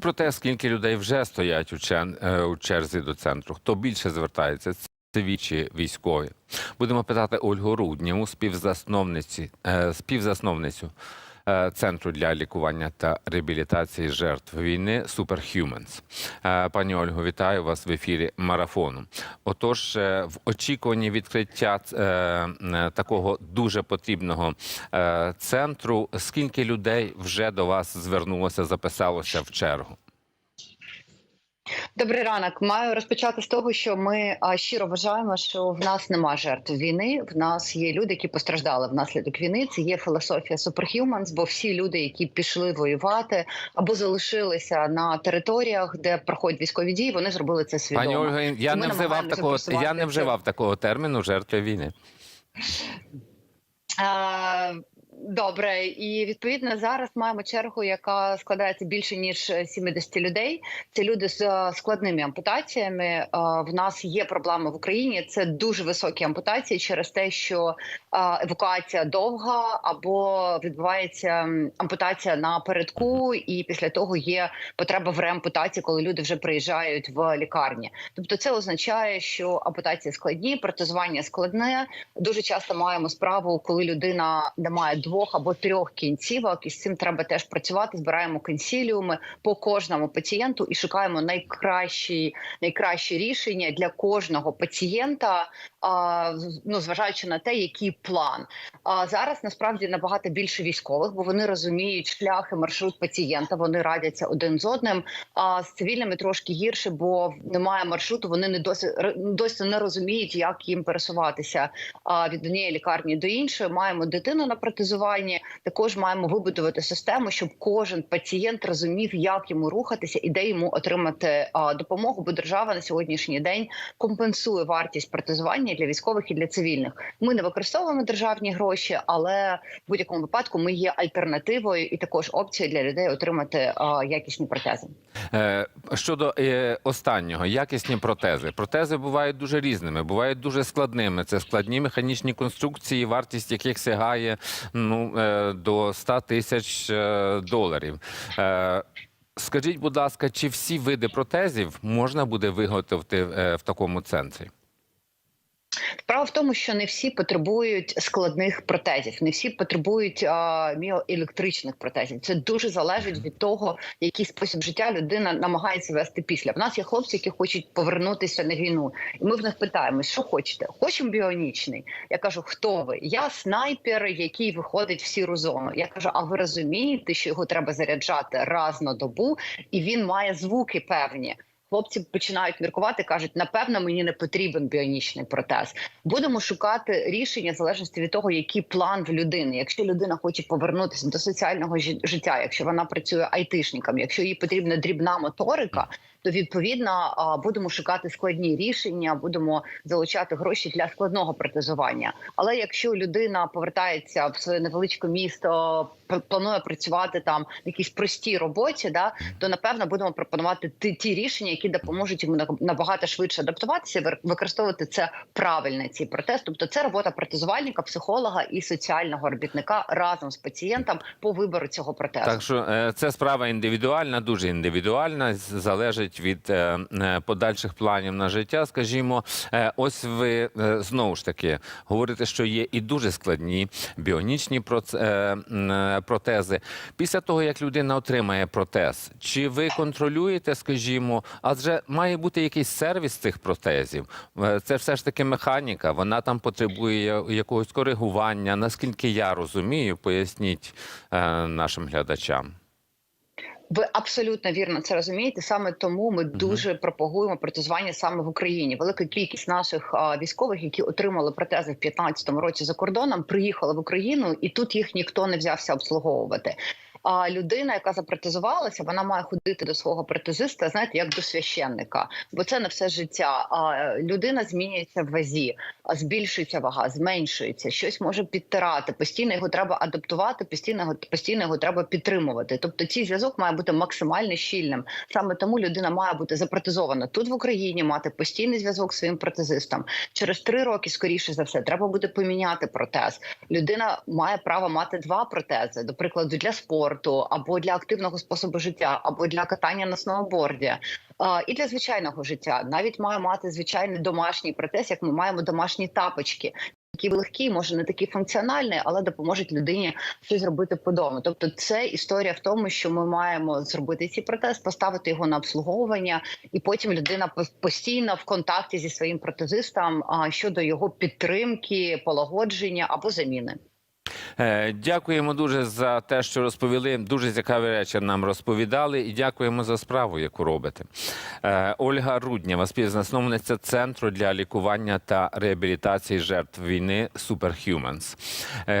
Про те, скільки людей вже стоять у, чен- е, у черзі до центру, хто більше звертається, Цивічі військові. Будемо питати Ольгу Руднєву, співзасновниці, е, співзасновницю Центру для лікування та реабілітації жертв війни Superhumans. Е, Пані Ольго, вітаю вас в ефірі марафону. Отож, е, в очікуванні відкриття е, е, такого дуже потрібного е, центру, скільки людей вже до вас звернулося, записалося в чергу? Добрий ранок. Маю розпочати з того, що ми щиро вважаємо, що в нас нема жертв війни. В нас є люди, які постраждали внаслідок війни. Це є філософія Superhumans, бо всі люди, які пішли воювати або залишилися на територіях, де проходять військові дії, вони зробили це свідомо. Пані Ольга, я не вживав такого. Я не вживав такого терміну жертви війни. Добре, і відповідно зараз маємо чергу, яка складається більше ніж 70 людей. Це люди з е, складними ампутаціями. Е, В нас є проблеми в Україні. Це дуже високі ампутації через те, що е, евакуація довга або відбувається ампутація на передку, і після того є потреба в реампутації, коли люди вже приїжджають в лікарні. Тобто, це означає, що ампутації складні, протезування складне. Дуже часто маємо справу, коли людина не має двох або трьох кінцівок, і з цим треба теж працювати. Збираємо консіліуми по кожному пацієнту і шукаємо найкращі, найкращі рішення для кожного пацієнта. Ну зважаючи на те, який план. А зараз насправді набагато більше військових, бо вони розуміють шлях і маршрут пацієнта. Вони радяться один з одним. А з цивільними трошки гірше, бо немає маршруту. Вони не досі досі не розуміють, як їм пересуватися від однієї лікарні до іншої. Маємо дитину на протезуванні. Також маємо вибудувати систему, щоб кожен пацієнт розумів, як йому рухатися і де йому отримати допомогу. Бо держава на сьогоднішній день компенсує вартість протезування для військових і для цивільних. Ми не використовуємо державні гроші, але в будь-якому випадку ми є альтернативою і також опцією для людей отримати якісні протези. Е, Щодо е, останнього, якісні протези. Протези бувають дуже різними, бувають дуже складними. Це складні механічні конструкції, вартість яких сягає ну, е, до 100 тисяч е, доларів. Е, Скажіть, будь ласка, чи всі види протезів можна буде виготовити в такому центрі? Справа в тому, що не всі потребують складних протезів, не всі потребують а, міоелектричних протезів. Це дуже залежить від того, який спосіб життя людина намагається вести після. В нас є хлопці, які хочуть повернутися на війну, і ми в них питаємо, що хочете? Хочемо біонічний. Я кажу, хто ви? Я снайпер, який виходить в сіру зону. Я кажу, а ви розумієте, що його треба заряджати раз на добу, і він має звуки певні. Хлопці починають міркувати, кажуть, напевно, мені не потрібен біонічний протез. Будемо шукати рішення в залежності від того, який план в людини. Якщо людина хоче повернутися до соціального жи- життя, якщо вона працює айтишником, якщо їй потрібна дрібна моторика, то відповідно будемо шукати складні рішення, будемо залучати гроші для складного протезування. Але якщо людина повертається в своє невеличке місто, планує працювати там в якійсь простій роботі, да то напевно будемо пропонувати ті, ті рішення, які допоможуть йому на- набагато швидше адаптуватися, використовувати це правильно. Цей протез. Тобто, це робота протезувальника, психолога і соціального робітника разом з пацієнтом по вибору цього протезу. Так що е, це справа індивідуальна, дуже індивідуальна, залежить від е, е, подальших планів на життя. Скажімо, е, ось ви знову ж таки говорите, що є і дуже складні біонічні протези. Pісля того, як людина отримає протез, чи ви контролюєте, скажімо, адже має бути якийсь сервіс цих протезів. Це все ж таки механіка, вона там потребує якогось коригування. Наскільки я розумію, поясніть нашим глядачам. Ви абсолютно вірно це розумієте. Саме тому ми дуже пропагуємо протезування саме в Україні. Велика кількість наших а, військових, які отримали протези в 2015 році за кордоном, приїхали в Україну, і тут їх ніхто не взявся обслуговувати. А людина, яка запротезувалася, вона має ходити до свого протезиста, знаєте, як до священника, бо це не все життя. А людина змінюється в вазі, збільшується вага, зменшується, щось може підтирати. Постійно його треба адаптувати, постійно його постійно його треба підтримувати. Тобто, цей зв'язок має бути максимально щільним. Саме тому людина має бути запротезована тут в Україні, мати постійний зв'язок з своїм протезистом. Через три роки, скоріше за все, треба буде поміняти протез. Людина має право мати два протези, до прикладу, для спорту. Спорту, або для активного способу життя, або для катання на сноуборді, і для звичайного життя. Навіть має мати звичайний домашній процес, як ми маємо домашні тапочки. Які легкі, може не такі функціональні, але допоможуть людині щось зробити по дому. Тобто, це історія в тому, що ми маємо зробити цей протез, поставити його на обслуговування, і потім людина пос- постійно в контакті зі своїм протезистом щодо його підтримки, полагодження або заміни. Е, Дякуємо дуже за те, що розповіли. Дуже цікаві речі нам розповідали, і дякуємо за справу, яку робите. Е, Ольга Руднєва, співзасновниця центру для лікування та реабілітації жертв війни Superhumans. Е,